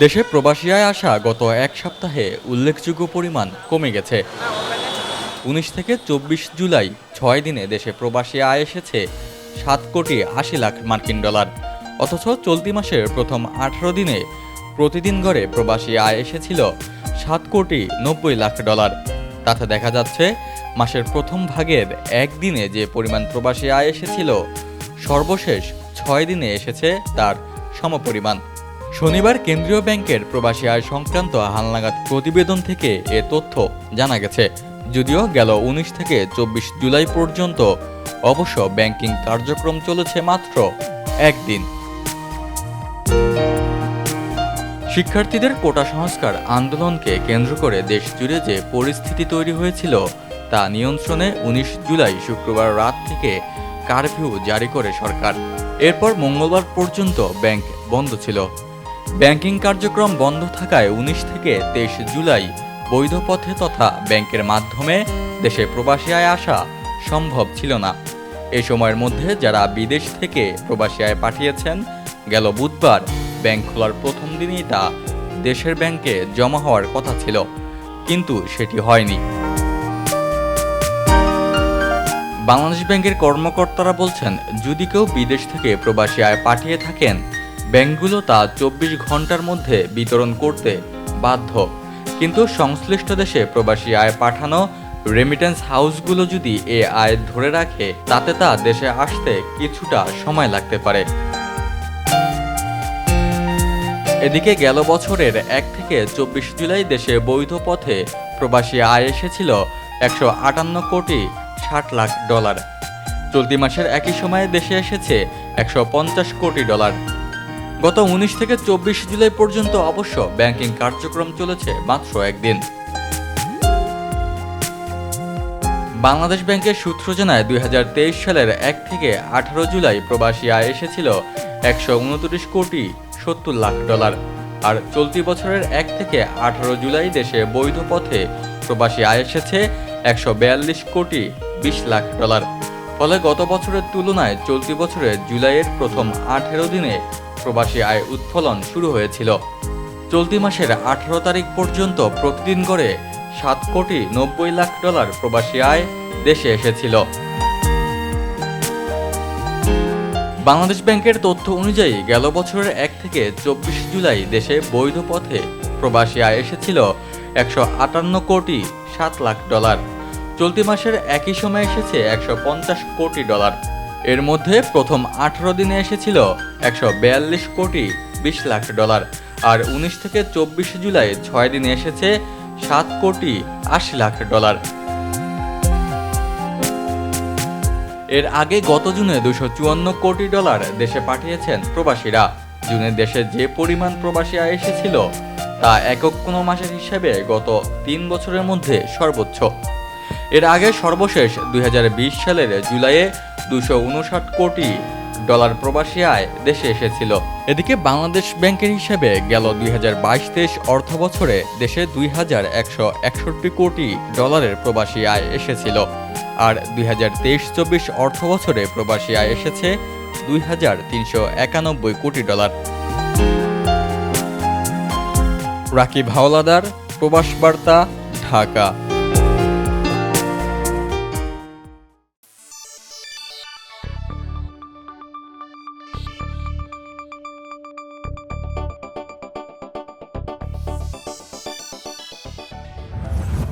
দেশে প্রবাসী আয় আসা গত এক সপ্তাহে উল্লেখযোগ্য পরিমাণ কমে গেছে। উনিশ থেকে চব্বিশ জুলাই ছয় দিনে দেশে প্রবাসী আয় এসেছে সাত কোটি আশি লাখ মার্কিন ডলার। অথচ চলতি মাসের প্রথম আঠারো দিনে প্রতিদিন গড়ে প্রবাসী আয় এসেছিল সাত কোটি নব্বই লাখ ডলার। তাতে দেখা যাচ্ছে, মাসের প্রথম ভাগের একদিনে যে পরিমাণ প্রবাসী আয় এসেছিল, সর্বশেষ ছয় দিনে এসেছে তার সমপরিমাণ। শনিবার কেন্দ্রীয় ব্যাংকের প্রবাসী আয় সংক্রান্ত হালনাগাদ প্রতিবেদন থেকে এ তথ্য জানা গেছে। যদিও গেল উনিশ থেকে চব্বিশ জুলাই পর্যন্ত অবশ্য ব্যাংকিং কার্যক্রম চলেছে মাত্র একদিন। শিক্ষার্থীদের কোটা সংস্কার আন্দোলনকে কেন্দ্র করে দেশ জুড়ে যে পরিস্থিতি তৈরি হয়েছিল, তা নিয়ন্ত্রণে উনিশ জুলাই শুক্রবার রাত থেকে কারফিউ জারি করে সরকার। এরপর মঙ্গলবার পর্যন্ত ব্যাংক বন্ধ ছিল। ব্যাংকিং কার্যক্রম বন্ধ থাকায় উনিশ থেকে তেইশ জুলাই বৈধ পথে তথা ব্যাংকের মাধ্যমে দেশে প্রবাসী আয় আসা সম্ভব ছিল না। এই সময়ের মধ্যে যারা বিদেশ থেকে প্রবাসী আয় পাঠিয়েছেন, গেল বুধবার ব্যাংক খোলার প্রথম দিনই তা দেশের ব্যাংকে জমা হওয়ার কথা ছিল, কিন্তু সেটি হয়নি। বাংলাদেশ ব্যাংকের কর্মকর্তারা বলছেন, যদি কেউ বিদেশ থেকে প্রবাসী আয় পাঠিয়ে থাকেন ব্যাংকগুলো তা চব্বিশ ঘণ্টার মধ্যে বিতরণ করতে বাধ্য। কিন্তু সংশ্লিষ্ট দেশে প্রবাসী আয় পাঠানো রেমিটেন্স হাউসগুলো যদি এ আয় ধরে রাখে, তাতে তা দেশে আসতে কিছুটা সময় লাগতে পারে। এদিকে গেল বছরের এক থেকে চব্বিশ জুলাই দেশে বৈধ পথে প্রবাসী আয় এসেছিল একশো আটান্ন কোটি ষাট লাখ ডলার। চলতি মাসের একই সময়ে দেশে এসেছে একশো পঞ্চাশ কোটি ডলার। গত উনিশ থেকে চব্বিশ জুলাই পর্যন্ত অবশ্য ব্যাংকিং কার্যক্রম চলেছে মাত্র একদিন। বাংলাদেশ ব্যাংকের সূত্র জানায়, দুই সালের এক থেকে আঠারো জুলাই প্রবাসী আয় এসেছিল একশো উনত্রিশ কোটি সত্তর লাখ ডলার আর চলতি বছরের এক থেকে আঠারো জুলাই দেশে বৈধ পথে প্রবাসী আয় এসেছে একশো বিয়াল্লিশ কোটি বিশ লাখ ডলার। ফলে গত বছরের তুলনায় চলতি বছরে জুলাইয়ের প্রথম আঠেরো দিনে প্রবাসী আয় উৎফলন শুরু হয়েছিল। চলতি মাসের আঠারো তারিখ পর্যন্ত প্রতিদিন করে সাত কোটি নব্বই লাখ ডলার প্রবাসী আয় দেশে এসেছিল। বাংলাদেশ ব্যাংকের তথ্য অনুযায়ী গেল বছরের এক থেকে চব্বিশ জুলাই দেশে বৈধ পথে প্রবাসী আয় এসেছিল একশো আটান্ন কোটি সাত লাখ ডলার। চলতি মাসের একই সময় এসেছে একশো পঞ্চাশ কোটি ডলার। এর মধ্যে প্রথম আঠারো দিনে এসেছিল একশো বিয়াল্লিশ কোটি বিশ লাখ ডলার, আর উনিশ থেকে চব্বিশে জুলাই ছয় দিনে এসেছে সাত কোটি আশি লাখ ডলার। এর আগে গত জুনে দুশো চুয়ান্ন কোটি ডলার দেশে পাঠিয়েছেন প্রবাসীরা। জুনে দেশে যে পরিমাণ প্রবাসী আয় এসেছিল তা একক কোনো মাসের হিসেবে গত তিন বছরের মধ্যে সর্বোচ্চ। এর আগে সর্বশেষ দুই হাজার বিশ সালের জুলাইয়ে দুশো উনষাট কোটি ডলার প্রবাসী আয় দেশে এসেছিল। এদিকে বাংলাদেশ ব্যাংকের হিসেবে গেল দুই হাজার বাইশ তেইশ অর্থ বছরে দেশে দুই হাজার একশো একষট্টি কোটি ডলারের প্রবাসী আয় এসেছিল। আর দুই হাজার তেইশ চব্বিশ অর্থ বছরে প্রবাসী আয় এসেছে দুই হাজার তিনশো একানব্বই কোটি ডলার। রাকিব হাওলাদার, প্রবাস বার্তা, ঢাকা।